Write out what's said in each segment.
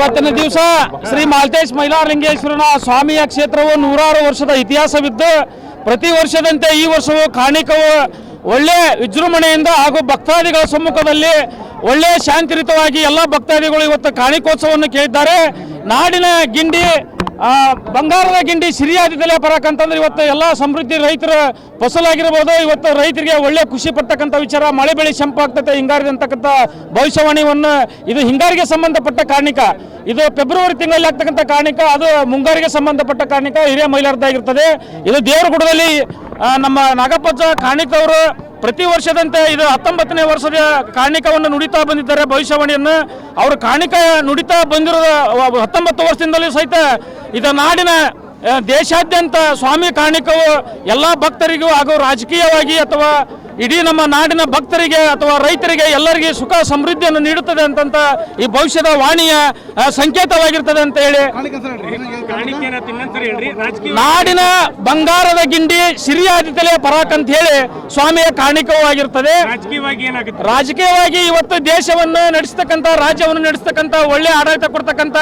ಇವತ್ತಿನ ದಿವಸ ಶ್ರೀ ಮಾಲ್ತೇಶ್ ಮೈಲಾರಲಿಂಗೇಶ್ವರನ ಸ್ವಾಮಿಯ ಕ್ಷೇತ್ರವು ನೂರಾರು ವರ್ಷದ ಇತಿಹಾಸವಿದ್ದು, ಪ್ರತಿ ವರ್ಷದಂತೆ ಈ ವರ್ಷವೂ ಕಾಣಿಕವು. ಒಳ್ಳೆ ವಿಜೃಂಭಣೆಯಿಂದ ಹಾಗೂ ಭಕ್ತಾದಿಗಳ ಸಮ್ಮುಖದಲ್ಲಿ ಒಳ್ಳೆ ಶಾಂತಿಯುತವಾಗಿ ಎಲ್ಲ ಭಕ್ತಾದಿಗಳು ಇವತ್ತು ಕಾಣಿಕೋತ್ಸವವನ್ನು ಕೇಳಿದ್ದಾರೆ. ನಾಡಿನ ಗಿಂಡಿ ಬಂಗಾರದ ಗಿಂಡಿ ಸಿರಿಯಾದಿತಲೇ ಬರಕಂತಂದ್ರೆ ಇವತ್ತು ಎಲ್ಲ ಸಮೃದ್ಧಿ ರೈತರ ಫಸಲಾಗಿರ್ಬೋದು. ಇವತ್ತು ರೈತರಿಗೆ ಒಳ್ಳೆ ಖುಷಿ ಪಡ್ತಕ್ಕಂಥ ವಿಚಾರ. ಮಳೆ ಬೆಳೆ ಶಂಪಾಗ್ತತೆ ಹಿಂಗಾರಿದಂತಕ್ಕಂಥ ಭವಿಷ್ಯವಾಣಿಯನ್ನು ಇದು ಹಿಂಗಾರಿಗೆ ಸಂಬಂಧಪಟ್ಟ ಕಾರಣಿಕ ಇದು ಫೆಬ್ರವರಿ ತಿಂಗಳಲ್ಲಿ ಆಗ್ತಕ್ಕಂಥ ಕಾರಣಿಕ ಅದು ಮುಂಗಾರಿಗೆ ಸಂಬಂಧಪಟ್ಟ ಕಾರಣಿಕ ಹಿರಿಯ ಮಹಿಳೆಯರದ್ದಾಗಿರ್ತದೆ ಇದು ದೇವರಗುಡದಲ್ಲಿ ಆ, ನಮ್ಮ ನಾಗಪ್ಪಜ್ಜ ಕಾಣಿಕವರು ಪ್ರತಿ ವರ್ಷದಂತೆ ಇದು ಹತ್ತೊಂಬತ್ತನೇ ವರ್ಷದ ಕಾಣಿಕವನ್ನು ನುಡಿತಾ ಬಂದಿದ್ದಾರೆ ಭವಿಷ್ಯವಾಣಿಯನ್ನು. ಅವರು ಕಾಣಿಕ ನುಡಿತಾ ಬಂದಿರೋ ಹತ್ತೊಂಬತ್ತು ವರ್ಷದಿಂದಲೂ ಸಹಿತ ಇದು ನಾಡಿನ ದೇಶಾದ್ಯಂತ ಸ್ವಾಮಿ ಕಾಣಿಕವು ಎಲ್ಲ ಭಕ್ತರಿಗೂ ಹಾಗೂ ರಾಜಕೀಯವಾಗಿ ಅಥವಾ ಇಡೀ ನಮ್ಮ ನಾಡಿನ ಭಕ್ತರಿಗೆ ಅಥವಾ ರೈತರಿಗೆ ಎಲ್ಲರಿಗೆ ಸುಖ ಸಮೃದ್ಧಿಯನ್ನು ನೀಡುತ್ತದೆ ಅಂತಂತ ಈ ಭವಿಷ್ಯದ ವಾಣಿಯ ಸಂಕೇತವಾಗಿರ್ತದೆ ಅಂತ ಹೇಳಿ. ನಾಡಿನ ಬಂಗಾರದ ಗಿಂಡಿ ಸಿರಿಯಾದಿತಲೆ ಪರಾಕ್ ಅಂತ ಹೇಳಿ ಸ್ವಾಮಿಯ ಕಾಣಿಕವಾಗಿರ್ತದೆ. ರಾಜಕೀಯವಾಗಿ ಇವತ್ತು ದೇಶವನ್ನು ನಡೆಸ್ತಕ್ಕಂಥ, ರಾಜ್ಯವನ್ನು ನಡೆಸ್ತಕ್ಕಂಥ, ಒಳ್ಳೆ ಆಡಳಿತ ಕೊಡ್ತಕ್ಕಂಥ,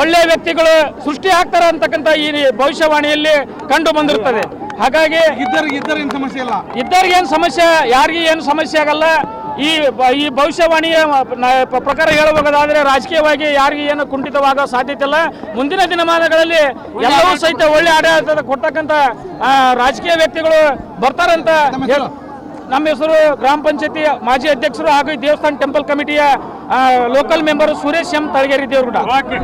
ಒಳ್ಳೆ ವ್ಯಕ್ತಿಗಳು ಸೃಷ್ಟಿ ಆಗ್ತಾರೆ ಅಂತಕ್ಕಂಥ ಈ ಭವಿಷ್ಯವಾಣಿಯಲ್ಲಿ ಕಂಡು ಬಂದಿರುತ್ತದೆ ಹಾಗಾಗಿ ಇದ್ದರಿಗೆ ಇದ್ದರ ಏನು ಸಮಸ್ಯೆ ಇಲ್ಲ. ಇದ್ದರಿಗೆ ಏನು ಸಮಸ್ಯೆ? ಯಾರಿಗೆ ಏನು ಸಮಸ್ಯೆ ಆಗಲ್ಲ. ಈ ಈ ಭವಿಷ್ಯವಾಣಿಯ ಪ್ರಕಾರ ಹೇಳಬಹುದಾದ್ರೆ ರಾಜಕೀಯವಾಗಿ ಯಾರಿಗೆ ಏನು ಕುಂಠಿತವಾಗೋ ಸಾಧ್ಯತೆ ಇಲ್ಲ. ಮುಂದಿನ ದಿನಮಾನಗಳಲ್ಲಿ ಎಲ್ಲವೂ ಸಹಿತ ಒಳ್ಳೆ ಆಡಳಿತ ಕೊಡ್ತಕ್ಕಂಥ ಆ, ರಾಜಕೀಯ ವ್ಯಕ್ತಿಗಳು ಬರ್ತಾರಂತ ಹೇಳ್- ನಮ್ಮ ಹೆಸರು ಗ್ರಾಮ ಪಂಚಾಯತಿ ಮಾಜಿ ಅಧ್ಯಕ್ಷರು ಹಾಗೂ ದೇವಸ್ಥಾನ temple ಕಮಿಟಿಯ local member Suresh M. Talageri ದೇವರು ಓಕೆ